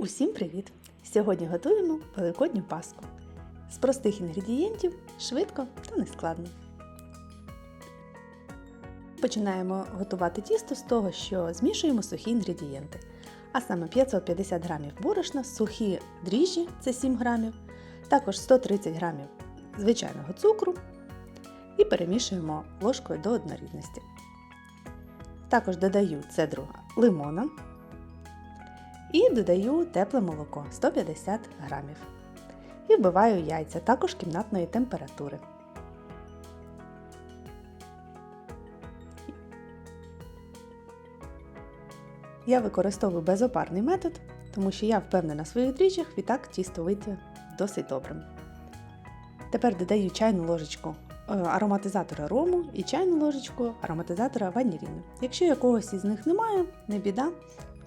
Усім привіт! Сьогодні готуємо великодню паску. З простих інгредієнтів швидко та нескладно. Починаємо готувати тісто з того, що змішуємо сухі інгредієнти. А саме 550 грамів борошна, сухі дріжджі це 7 грамів, також 130 грамів звичайного цукру і перемішуємо ложкою до однорідності. Також додаю цедру лимона і додаю тепле молоко 150 грамів. І вбиваю яйця також кімнатної температури. Я використовую безопарний метод, тому що я впевнена в своїх дріжджах, відтак тісто вийде досить добрим. Тепер додаю чайну ложечку е, ароматизатора рому і чайну ложечку ароматизатора ваніліну. Якщо якогось із них немає, не біда,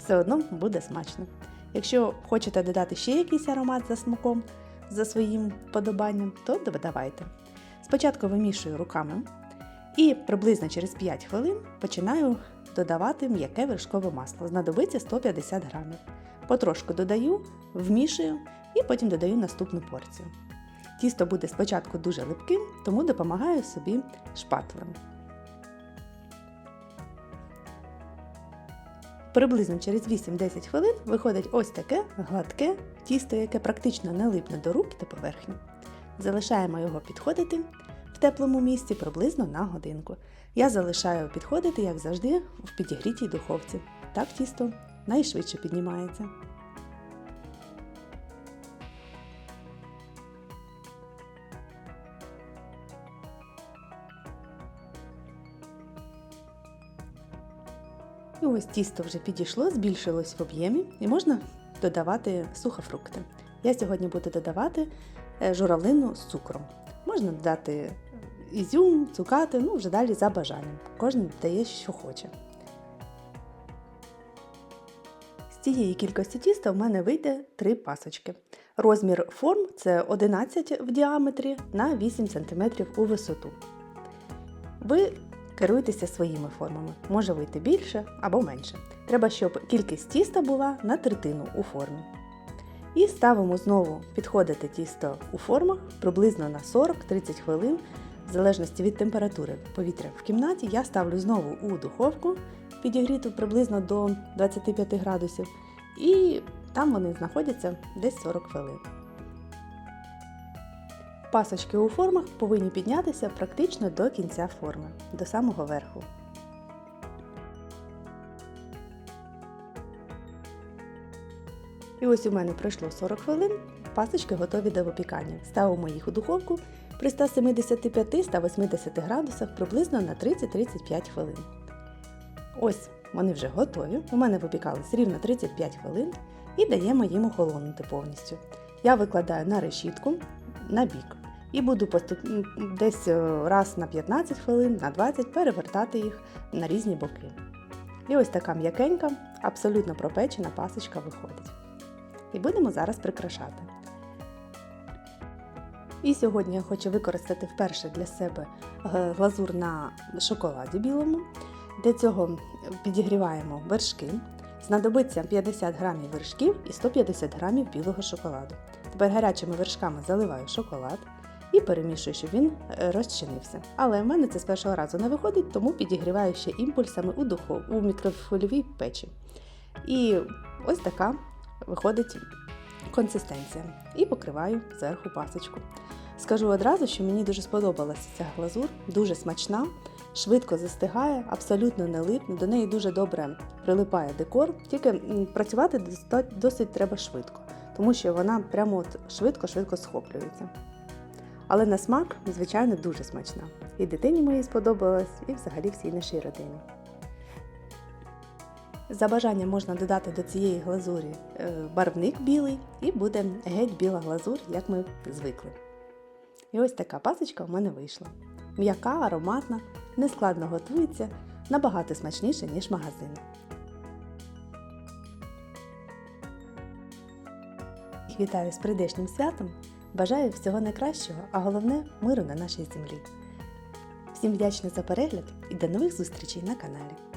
все одно буде смачно. Якщо хочете додати ще якийсь аромат за смаком, за своїм подобанням, то додавайте. Спочатку вимішую руками і приблизно через 5 хвилин починаю додавати м'яке вершкове масло. Знадобиться 150 грамів. Потрошку додаю, вмішую і потім додаю наступну порцію. Тісто буде спочатку дуже липким, тому допомагаю собі шпателем. Приблизно через 8-10 хвилин виходить ось таке гладке тісто, яке практично не липне до рук та поверхні. Залишаємо його підходити в теплому місці приблизно на годинку. Я залишаю підходити, як завжди, в підігрітій духовці. Так тісто найшвидше піднімається. І ось тісто вже підійшло, збільшилось в об'ємі і можна додавати сухофрукти. Я сьогодні буду додавати е, журавлину з цукром. Можна додати ізюм, цукати, ну вже далі за бажанням. Кожен додає, що хоче. З цієї кількості тіста в мене вийде 3 пасочки. Розмір форм це 11 в діаметрі на 8 см у висоту. Ви Керуйтеся своїми формами, може вийти більше або менше. Треба, щоб кількість тіста була на третину у формі. І ставимо знову підходити тісто у формах приблизно на 40-30 хвилин, в залежності від температури повітря в кімнаті, я ставлю знову у духовку, підігріту приблизно до 25 градусів, і там вони знаходяться десь 40 хвилин. Пасочки у формах повинні піднятися практично до кінця форми, до самого верху. І ось у мене пройшло 40 хвилин, пасочки готові до випікання. Ставимо їх у духовку при 175-180 градусах приблизно на 30-35 хвилин. Ось вони вже готові. У мене випікались рівно 35 хвилин і даємо їм охолонути повністю. Я викладаю на решітку на бік. І буду десь е, раз на 15 хвилин, на 20 перевертати їх на різні боки. І ось така м'якенька, абсолютно пропечена пасочка виходить. І будемо зараз прикрашати. І сьогодні я хочу використати вперше для себе е, глазур на шоколаді білому. Для цього підігріваємо вершки. Знадобиться 50 грамів вершків і 150 грамів білого шоколаду. Тепер гарячими вершками заливаю шоколад і перемішую, щоб він е, розчинився. Але в мене це з першого разу не виходить, тому підігріваю ще імпульсами у духов, у мікрохвильовій печі. І ось така виходить консистенція. І покриваю зверху пасочку. Скажу одразу, що мені дуже сподобалася ця глазур, дуже смачна, швидко застигає, абсолютно не липне, до неї дуже добре прилипає декор, тільки працювати досить треба швидко, тому що вона прямо от швидко-швидко схоплюється. Але на смак, звичайно, дуже смачна. І дитині моїй сподобалась, і взагалі всій нашій родині. За бажанням можна додати до цієї глазурі е, барвник білий, і буде геть біла глазур, як ми звикли. І ось така пасочка в мене вийшла. М'яка, ароматна, нескладно готується, набагато смачніше, ніж магазин. Вітаю з прийдешнім святом! Бажаю всього найкращого, а головне миру на нашій землі. Всім вдячна за перегляд і до нових зустрічей на каналі.